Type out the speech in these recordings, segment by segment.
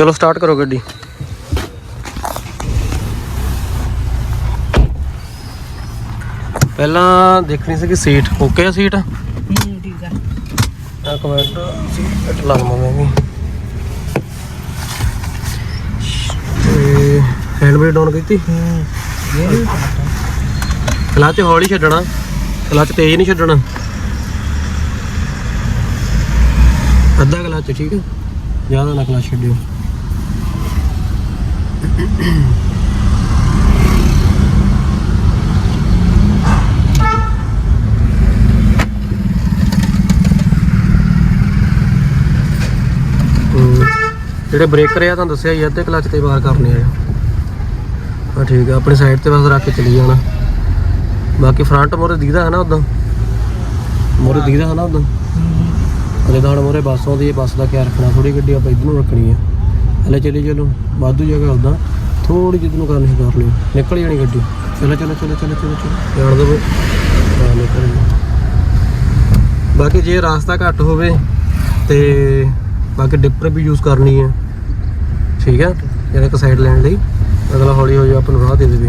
ਚਲੋ ਸਟਾਰਟ ਕਰੋ ਗੱਡੀ। ਪਹਿਲਾਂ ਦੇਖਣੀ ਸੀ ਕਿ ਸੀਟ ਓਕੇ ਆ ਸੀਟ ਹੂੰ ਠੀਕ ਆ ਆ ਕਮੈਂਟ ਸੀਟ ਲਾ ਲਵਾਂ ਤੇ ਹੈਂਡ ਬ੍ਰੇਕ ਡਾਊਨ ਕੀਤੀ? ਹੂੰ ਇਹ ਹੌਲੀ ਛੱਡਣਾ ਕਲੱਚ ਤੇਜ਼ ਨਹੀਂ ਛੱਡਣਾ। ਅੱਧਾ ਕਲੱਚ ਠੀਕ ਹੈ ਜ਼ਿਆਦਾ ਨਾ ਕਲੱਚ ਛੱਡਿਓ। ਜਿਹੜੇ ਬ੍ਰੇਕਰ ਆ ਤੁਹਾਨੂੰ ਦੱਸਿਆ ਹੀ ਅੱਧੇ ਕਲੱਚ ਤੇ ਵਾਰ ਕਰਨੇ ਆ। ਹਾਂ ਠੀਕ ਆ ਆਪਣੀ ਸਾਈਡ ਤੇ ਬਸ ਰੱਖ ਕੇ ਚਲੀ ਜਾਣਾ। ਬਾਕੀ ਫਰੰਟ ਮੋਰੇ ਦੀਦਾ ਹੈ ਨਾ ਉਦਾਂ? ਮੋਰੇ ਦੀਦਾ ਹੈ ਨਾ ਉਦਾਂ? ਅਜੇ ਤਾਂ ਹੁਣ ਮੋਰੇ ਬੱਸ ਆਉਂਦੀ ਹੈ ਬੱਸ ਦਾ ਕਿਆ ਰੱਖਣਾ ਥੋੜੀ ਗੱਡੀ ਆਪਾਂ ਇੱਧਰ ਨੂੰ ਰੱਖਣੀ ਹੈ ਹਲੇ ਚਲੀ ਚਲੋ ਵਾਧੂ ਜਗ੍ਹਾ ਉਦਾਂ। ਥੋੜੀ ਜਿਹੀ ਨੂੰ ਕਰਨੀ ਕਰ ਲਿਓ ਨਿਕਲ ਜਾਣੀ ਗੱਡੀ। ਚਲੋ ਚਲੋ ਚਲੋ ਚਲੋ ਚਲੋ ਚਲੋ। ਜਾਣ ਦਵੋ। ਨਿਕਲ ਗਈ। ਬਾਕੀ ਜੇ ਰਾਸਤਾ ਘੱਟ ਹੋਵੇ ਤੇ ਬਾਕੀ ਡਿਪਰ ਵੀ ਯੂਜ਼ ਕਰਨੀ ਹੈ ਠੀਕ ਹੈ ਜਿਹੜਾ ਇੱਕ ਸਾਈਡ ਲੈਣ ਲਈ। ਅਗਲਾ ਹੌਲੀ ਹੌਲੀ ਆਪਾਂ ਨੂੰ ਰਾਹ ਦੇ ਦੇਵੇ।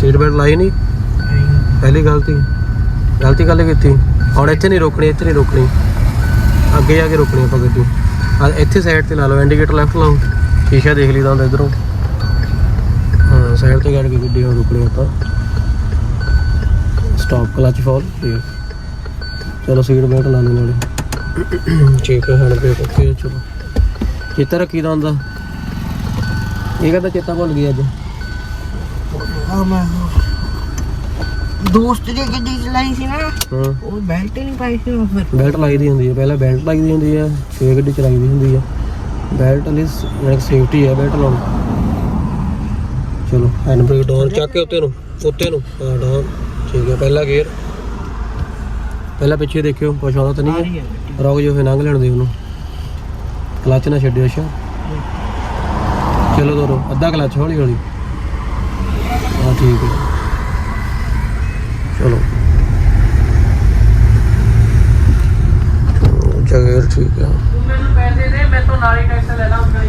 ਸੀਟ ਬੈਲਟ ਲਾਈ ਨਹੀਂ? ਪਹਿਲੀ ਗਲਤੀ। ਗਲਤੀ ਕੱਲ ਕੀਤੀ? ਹੁਣ ਇੱਥੇ ਨਹੀਂ ਰੋਕਣੀ, ਇੱਥੇ ਨਹੀਂ ਰੋਕਣੀ। ਅੱਗੇ ਜਾ ਕੇ ਰੋਕਣੀ ਆਪਾਂ ਗੱਡੀ। ਆ ਇੱਥੇ ਸਾਈਡ ਤੇ ਲਾ ਲਓ ਇੰਡੀਕੇਟਰ ਲੈਫਟ ਲਾਓ, ਸ਼ੀਸ਼ਾ ਦੇਖ ਲਈਦਾ ਹੁੰਦਾ ਇਧਰੋਂ। ਹਾਂ ਸਾਈਡ ਤੇ ਕੱਢ ਕੇ ਗੱਡੀ ਹੁਣ ਰੋਕਣੀ ਆਪਾਂ। ਸਟਾਪ ਕਲਚ ਫਾਲ ਚਲੋ ਸੀਟ ਬੈਲਟ ਲਾ ਲਓ ਨਾਲੇ। ਠੀਕ ਹੈ ਹੈਂਡ ਬ੍ਰੇਕ ਓਕੇ ਚਲੋ। ਚੇਤਾ ਰੱਖੀਦਾ ਹੁੰਦਾ। ਇਹ ਕਹਿੰਦਾ ਚੇਤਾ ਭੁੱਲ ਗਿਆ ਅੱਜ। ਆ ਮੈਂ ਦੋਸਤ ਦੀ ਗੱਡੀ ਚਲਾਈ ਸੀ ਨਾ ਹਾਂ। ਉਹ ਬੈਲਟ ਨਹੀਂ ਪਾਈ ਸੀ ਉਹ ਫਿਰ। ਬੈਲਟ ਲਾਈ ਦੀ ਹੁੰਦੀ ਹੈ ਪਹਿਲਾਂ ਬੈਲਟ ਲਾਈ ਦੀ ਹੁੰਦੀ ਹੈ ਫੇਰ ਗੱਡੀ ਚਲਾਈ ਦੀ ਹੁੰਦੀ ਹੈ ਬੈਲਟ ਲਈ ਜਿਹੜੀ ਸੇਫਟੀ ਹੈ ਬੈਲਟ ਲਾਉਣੀ। ਚਲੋ ਹੈਂਡ ਬ੍ਰੇਕ ਡਾਊਨ ਚੱਕ ਕੇ ਉੱਤੇ ਨੂੰ ਉੱਤੇ ਨੂੰ। ਹਾਂ ਡਾਊਨ ਠੀਕ ਹੈ ਪਹਿਲਾ ਗੇਅਰ ਪਹਿਲਾਂ ਪਿੱਛੇ ਦੇਖਿਓ ਕੁਛ ਆਉਂਦਾ ਤਾਂ ਨਹੀਂ ਹੈ। ਰੁਕ ਜਾਓ ਫੇਰ ਲੰਘ ਲੈਣ ਦੇ ਉਹਨੂੰ। ਕਲੱਚ ਨਾ ਛੱਡਿਓ ਅੱਛਾ। ਚਲੋ ਦੋਰੋ ਅੱਧਾ ਕਲੱਚ ਹੌਲੀ ਹੌਲੀ ਹਾਂ ਠੀਕ ਹੈ ਚਲੋ ਜਗਰ ਠੀਕ ਹੈ ਤੂੰ ਮੈਨੂੰ ਪੈਸੇ ਦੇ ਮੈਂ ਤੋਂ ਨਾਲੇ ਟੈਕਸ ਲੈ ਲਾਂ ਆਪਣੀ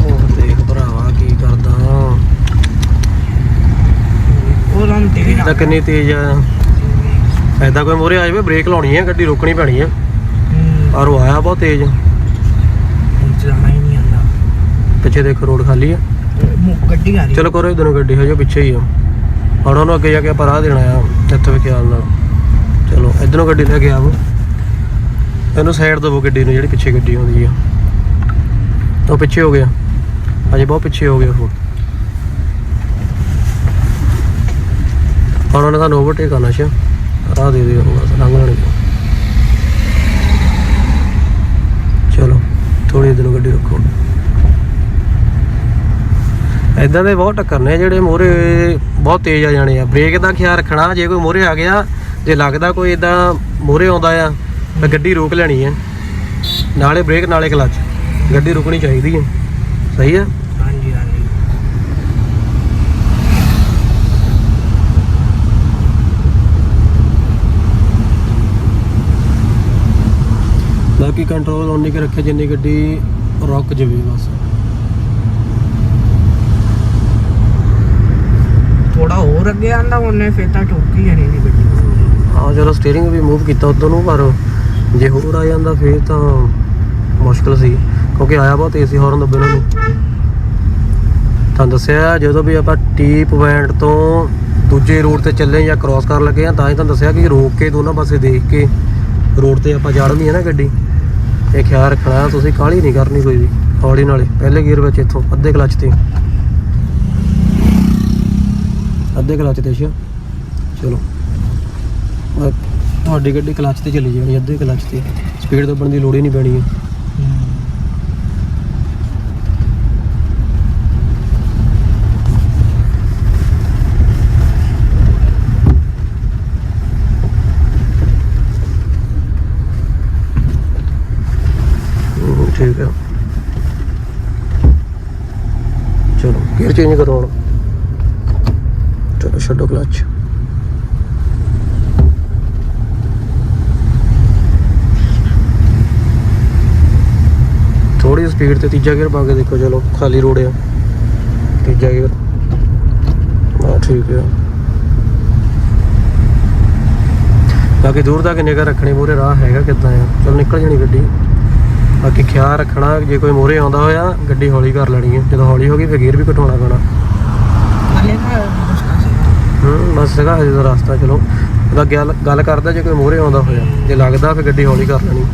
ਉਹ ਦੇਖ ਭਰਾਵਾ ਕੀ ਕਰਦਾ ਉਹ ਲੰਮ ਤੇ ਕਿੰਨੀ ਤੇਜ਼ ਆ। ਐਦਾਂ ਕੋਈ ਮੋਰੇ ਆ ਜਾਵੇ ਬ੍ਰੇਕ ਲਾਉਣੀ ਹੈ ਗੱਡੀ ਰੋਕਣੀ ਪੈਣੀ ਹੈ ਹੂੰ। ਪਰ ਉਹ ਆਇਆ ਬਹੁਤ ਤੇਜ਼। ਚਲਾਣਾ ਹੀ ਨਹੀਂ ਆਂਦਾ ਪਿੱਛੇ ਦੇਖ ਰੋਡ ਖਾਲੀ ਆ। ਗੱਡੀ ਆ ਰਹੀ ਚਲੋ ਕਰੋ ਇਧਰੋਂ ਗੱਡੀ ਹਜੇ ਪਿੱਛੇ ਹੀ ਆ। ਹੁਣ ਉਹਨੂੰ ਅੱਗੇ ਜਾ ਕੇ ਆਪਾਂ ਰਾਹ ਦੇਣਾ ਆ ਇੱਥੇ ਵੀ ਖਿਆਲ ਨਾਲ। ਚਲੋ ਇਧਰੋਂ ਗੱਡੀ ਲੈ ਕੇ ਆਵੋ। ਇਹਨੂੰ ਸਾਈਡ ਦੇਵੋ ਗੱਡੀ ਨੂੰ ਜਿਹੜੀ ਪਿੱਛੇ ਗੱਡੀ ਆਉਂਦੀ ਆ। ਉਹ ਪਿੱਛੇ ਹੋ ਗਿਆ। ਅਜੇ ਬਹੁਤ ਪਿੱਛੇ ਹੋ ਗਿਆ ਉਹ। ਹੁਣ ਉਹਨੇ ਤੁਹਾਨੂੰ ਓਵਰਟੇਕ ਕਰਨਾ ਸ਼ਾ ਰਾਹ ਦੇ ਦਿਓ, ਬਸ, ਲੰਘ ਲੈਣੀ ਚਲੋ ਥੋੜੀ ਦਿਨੋਂ ਗੱਡੀ ਰੱਖੋ ਇਦਾਂ ਦੇ ਬਹੁਤ ਟੱਕਰ ਨੇ ਜਿਹੜੇ ਮੋਰੇ ਬਹੁਤ ਤੇਜ਼ ਆ ਜਾਣੇ ਆ। ਬ੍ਰੇਕ ਦਾ ਖਿਆਲ ਰੱਖਣਾ, ਜੇ ਕੋਈ ਮੋਰੇ ਆ ਗਿਆ, ਜੇ ਲੱਗਦਾ ਕੋਈ ਇਦਾਂ ਮੋਰੇ ਆਉਂਦਾ ਆ, ਤਾਂ ਗੱਡੀ ਰੋਕ ਲੈਣੀ ਹੈ। ਨਾਲੇ ਬ੍ਰੇਕ ਨਾਲੇ ਕਲੱਚ। ਗੱਡੀ ਰੁਕਣੀ ਚਾਹੀਦੀ ਹੈ। ਸਹੀ ਹੈ ਹਾਂਜੀ ਹਾਂਜੀ ਬਾਕੀ ਕੰਟਰੋਲ ਉਨੀ ਕਿ ਰੱਖੇ ਜਿੰਨੀ ਗੱਡੀ ਰੁਕ ਜਾਵੇ ਬਸ। ਥੋੜਾ ਹੋਰ ਅੱਗੇ ਆਂਦਾ ਉਹਨੇ ਫੇਰ ਤਾਂ ਠੋਕੀ ਜਾਣੀ ਦੀ ਗੱਡੀ। ਹਾਂ ਚਲੋ ਸਟੀਅਰਿੰਗ ਵੀ ਮੂਵ ਕੀਤਾ ਉਦੋਂ ਨੂੰ ਪਰ ਜੇ ਹੋਰ ਆ ਜਾਂਦਾ ਫੇਰ ਤਾਂ ਮੁਸ਼ਕਲ ਸੀ ਕਿਉਂਕਿ ਆਇਆ ਬਹੁਤ ਤੇਜ਼ ਸੀ ਹੌਰਨ ਦੱਬੇ ਨੂੰ। ਤੁਹਾਨੂੰ ਦੱਸਿਆ ਜਦੋਂ ਵੀ ਆਪਾਂ ਟੀ ਪੁਆਇੰਟ ਤੋਂ ਦੂਜੇ ਰੋਡ ਤੇ ਚੱਲੇ ਜਾਂ ਕ੍ਰਾਸ ਕਰਨ ਲੱਗੇ ਆ ਤਾਂ ਹੀ ਤੁਹਾਨੂੰ ਦੱਸਿਆ ਕਿ ਰੋਕ ਕੇ ਦੋਨਾਂ ਪਾਸੇ ਦੇਖ ਕੇ ਰੋਡ ਤੇ ਆਪਾਂ ਜਾੜਨੀ ਹੈ ਨਾ ਗੱਡੀ। ਇਹ ਖਿਆਲ ਰੱਖਣਾ, ਤੁਸੀਂ ਕਾਹਲੀ ਨਹੀਂ ਕਰਨੀ ਕੋਈ ਵੀ, ਹੌਲੀ ਨਾਲੇ, ਪਹਿਲੇ ਗੀਅਰ ਵਿੱਚ ਇੱਥੋਂ, ਅੱਧੇ ਕਲਚ ਤੇ। ਅੱਧੇ ਕਲਚ ਤੇ, ਅੱਛਾ। ਚਲੋ। ਤੁਹਾਡੀ ਗੱਡੀ ਕਲਚ ਤੇ ਚਲੀ ਜਾਣੀ, ਅੱਧੇ ਕਲੱਚ ਤੇ। ਸਪੀਡ ਦੱਬਣ ਦੀ ਲੋੜ ਹੀ ਨਹੀਂ ਪੈਣੀ ਹੈ ਠੀਕ ਹੈ ਚਲੋ ਗੇਅਰ ਚੇਂਜ ਕਰੋ ਹੁਣ। ਚਲੋ, ਛੱਡੋ ਕਲਚ ਥੋੜੀ ਸਪੀਡ ਤੇ ਤੀਜਾ ਗੇਅਰ ਪਾ ਕੇ ਦੇਖੋ, ਚਲੋ, ਖਾਲੀ ਰੋਡ ਆ। ਤੀਜਾ ਗੇਅਰ ਆ ਠੀਕ ਆ। ਬਾਕੀ ਦੂਰ ਤੱਕ ਨਿਗਾ ਰੱਖਣੀ ਮੂਰੇ ਰਾਹ ਹੈਗਾ ਕਿੱਦਾਂ ਆ? ਚਲ, ਨਿਕਲ ਜਾਣੀ ਗੱਡੀ। ਬਾਕੀ ਖਿਆਲ ਰੱਖਣਾ ਜੇ ਕੋਈ ਮੂਰੇ ਆਉਂਦਾ ਹੋਇਆ ਗੱਡੀ ਹੌਲੀ ਕਰ ਲੈਣੀ ਹੈ। ਜਦੋਂ ਹੌਲੀ ਹੋ ਗਈ ਫਿਰ ਗੇਅਰ ਵੀ ਘਟਾਉਣਾ ਪੈਣਾ। ਹੂੰ। ਬਸ ਸੀਗਾ ਹਜੇ ਦਾ ਰਸਤਾ ਚਲੋ। ਉਹਦਾ ਗੱਲ ਗੱਲ ਕਰਦਾ ਜੇ ਕੋਈ ਮੂਰੇ ਆਉਂਦਾ ਹੋਇਆ। ਜੇ ਲੱਗਦਾ ਫਿਰ ਗੱਡੀ ਹੌਲੀ ਕਰ ਲੈਣੀ।